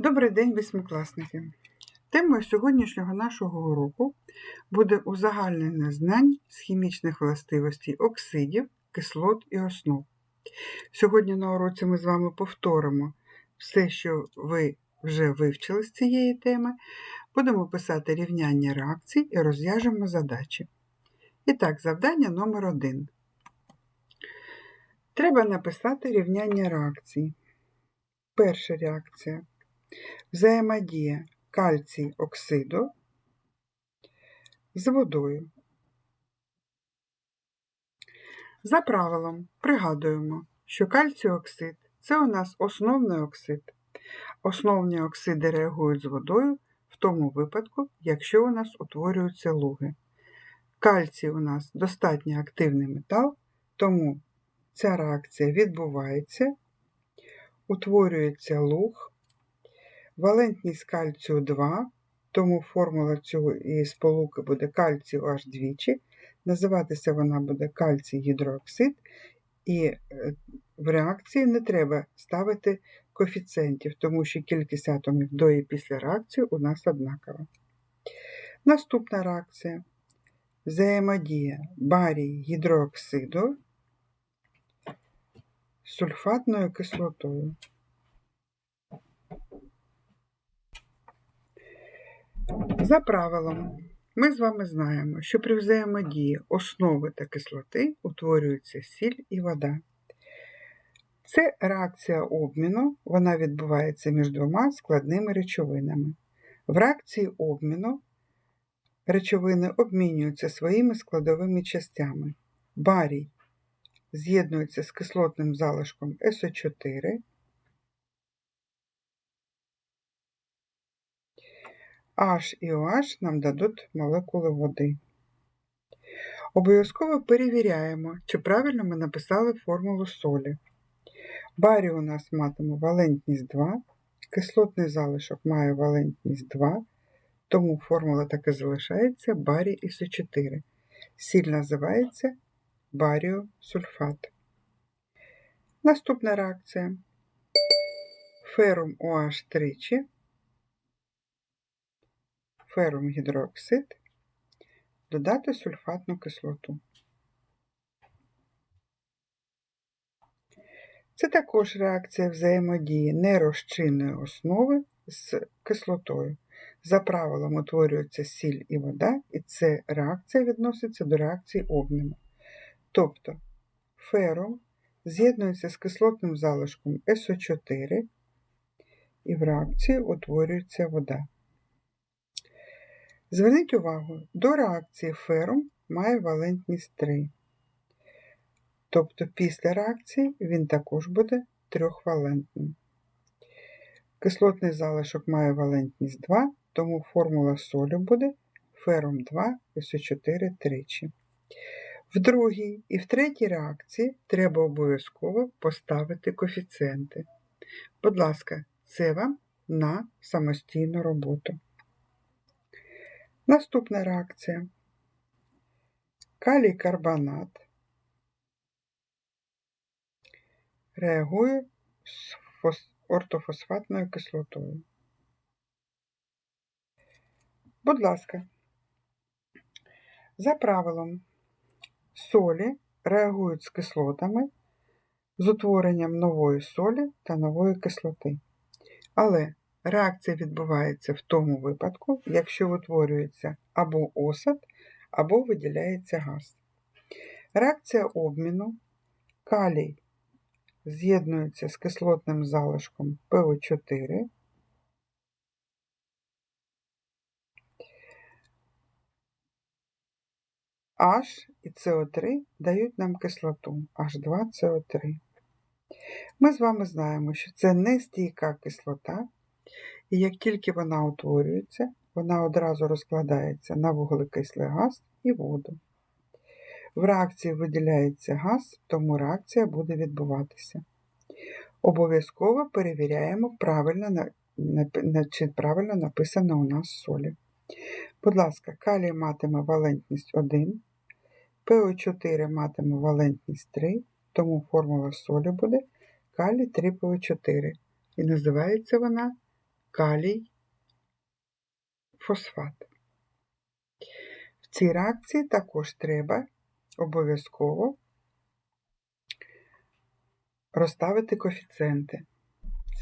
Добрий день, восьмикласники! Темою сьогоднішнього нашого уроку буде узагальнення знань з хімічних властивостей оксидів, кислот і основ. Сьогодні на уроці ми з вами повторимо все, що ви вже вивчили з цієї теми, будемо писати рівняння реакцій і розв'яжемо задачі. І так, завдання номер один. Треба написати рівняння реакцій. Перша реакція. Взаємодія кальцій оксиду з водою. За правилом пригадуємо, що кальцій оксид це у нас основний оксид. Основні оксиди реагують з водою в тому випадку, якщо у нас утворюються луги. Кальцій у нас достатньо активний метал, тому ця реакція відбувається, утворюється луг. Валентність кальцію 2, тому формула цієї сполуки буде кальцію аж двічі. Називатися вона буде кальцій гідрооксид, і е, в реакції не треба ставити коефіцієнтів, тому що кількість атомів до і після реакції у нас однакова. Наступна реакція взаємодія барій гідрооксиду з сульфатною кислотою. За правилом, ми з вами знаємо, що при взаємодії основи та кислоти утворюються сіль і вода. Це реакція обміну, вона відбувається між двома складними речовинами. В реакції обміну речовини обмінюються своїми складовими частями. Барій з'єднується з кислотним залишком СО4. H і OH нам дадуть молекули води. Обов'язково перевіряємо, чи правильно ми написали формулу солі. Барій у нас матиме валентність 2, кислотний залишок має валентність 2, тому формула так і залишається барій ісо 4 Сіль називається баріосульфат. Наступна реакція. Ферум OH тричі ферум гідрооксид, додати сульфатну кислоту. Це також реакція взаємодії нерозчинної основи з кислотою. За правилом утворюється сіль і вода, і ця реакція відноситься до реакції обміну. Тобто ферум з'єднується з кислотним залишком СО4, і в реакції утворюється вода. Зверніть увагу, до реакції ферум має валентність 3. Тобто після реакції він також буде трьохвалентним. Кислотний залишок має валентність 2, тому формула солі буде ферум 2 СО4 тричі. В другій і в третій реакції треба обов'язково поставити коефіцієнти. Будь ласка, це вам на самостійну роботу. Наступна реакція. Калій карбонат реагує з ортофосфатною кислотою. Будь ласка, за правилом солі реагують з кислотами з утворенням нової солі та нової кислоти. Але Реакція відбувається в тому випадку, якщо утворюється або осад, або виділяється газ. Реакція обміну калій з'єднується з кислотним залишком ПО4. H і СО3 дають нам кислоту H2CO3. Ми з вами знаємо, що це нестійка кислота. І як тільки вона утворюється, вона одразу розкладається на вуглекислий газ і воду. В реакції виділяється газ, тому реакція буде відбуватися. Обов'язково перевіряємо, правильно, чи правильно написано у нас солі. Будь ласка, калій матиме валентність 1, ПО4 матиме валентність 3, тому формула солі буде калій 3ПО4. І називається вона калій, фосфат. В цій реакції також треба обов'язково розставити коефіцієнти.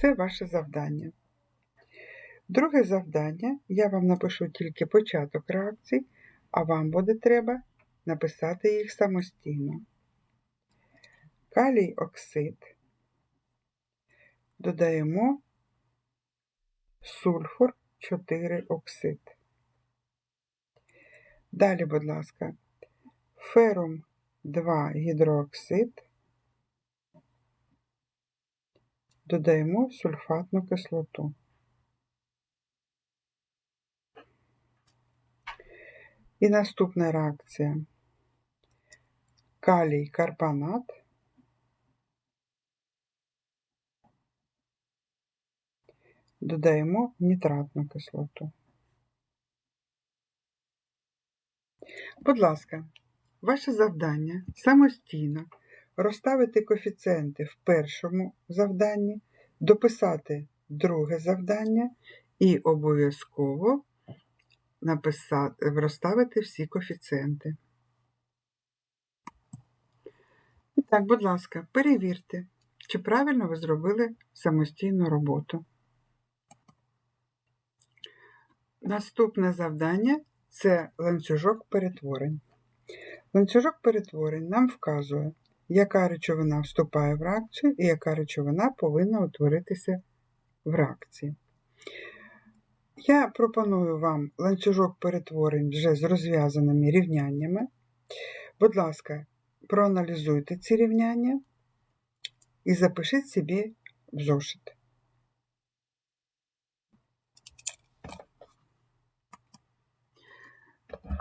Це ваше завдання. Друге завдання я вам напишу тільки початок реакції, а вам буде треба написати їх самостійно. Калій оксид. Додаємо сульфур 4 оксид. Далі, будь ласка, ферум 2 гідрооксид. Додаємо сульфатну кислоту. І наступна реакція. Калій карбонат. Додаємо нітратну кислоту. Будь ласка, ваше завдання самостійно розставити коефіцієнти в першому завданні, дописати друге завдання і обов'язково розставити всі коефіцієнти. І так, будь ласка, перевірте, чи правильно ви зробили самостійну роботу. Наступне завдання це ланцюжок перетворень. Ланцюжок перетворень нам вказує, яка речовина вступає в реакцію і яка речовина повинна утворитися в реакції. Я пропоную вам ланцюжок перетворень вже з розв'язаними рівняннями. Будь ласка, проаналізуйте ці рівняння і запишіть собі в зошит.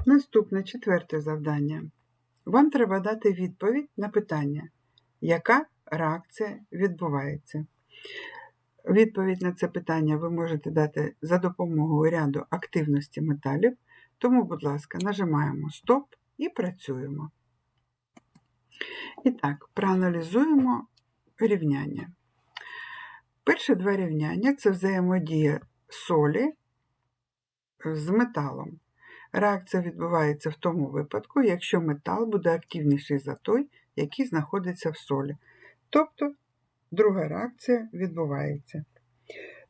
Наступне четверте завдання. Вам треба дати відповідь на питання, яка реакція відбувається. Відповідь на це питання ви можете дати за допомогою ряду активності металів, тому, будь ласка, нажимаємо Стоп і працюємо. І так, проаналізуємо рівняння. Перші два рівняння це взаємодія солі з металом. Реакція відбувається в тому випадку, якщо метал буде активніший за той, який знаходиться в солі. Тобто друга реакція відбувається.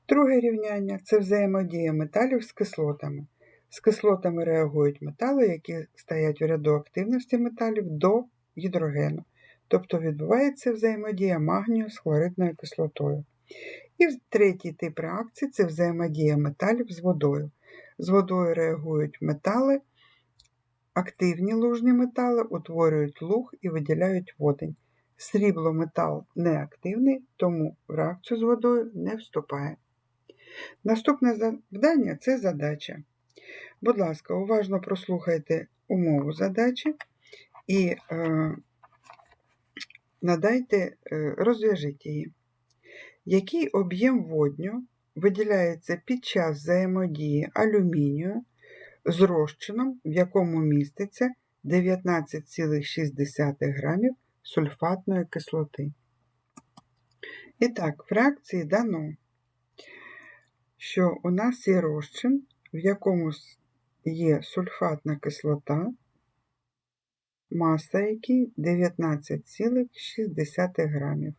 Друге рівняння це взаємодія металів з кислотами. З кислотами реагують метали, які стоять у ряду активності металів до гідрогену. Тобто відбувається взаємодія магнію з хлоридною кислотою. І третій тип реакції це взаємодія металів з водою. З водою реагують метали, активні лужні метали утворюють луг і виділяють водень. Срібло метал неактивний, тому в реакцію з водою не вступає. Наступне завдання це задача. Будь ласка, уважно прослухайте умову задачі і е, надайте, е, розв'яжіть її. Який об'єм водню виділяється під час взаємодії алюмінію з розчином, в якому міститься 19,6 грамів сульфатної кислоти. І так, в реакції дано, що у нас є розчин, в якому є сульфатна кислота, маса якій 19,6 грамів.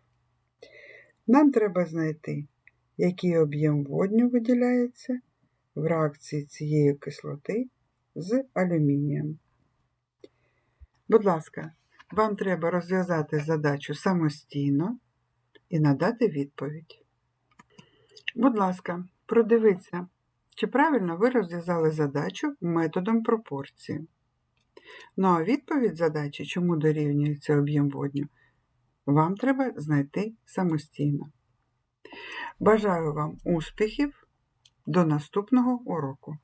Нам треба знайти, який об'єм водню виділяється в реакції цієї кислоти з алюмінієм. Будь ласка, вам треба розв'язати задачу самостійно і надати відповідь. Будь ласка, продивіться, чи правильно ви розв'язали задачу методом пропорції. Ну а відповідь задачі, чому дорівнюється об'єм водню, вам треба знайти самостійно. Бажаю вам успіхів! До наступного уроку!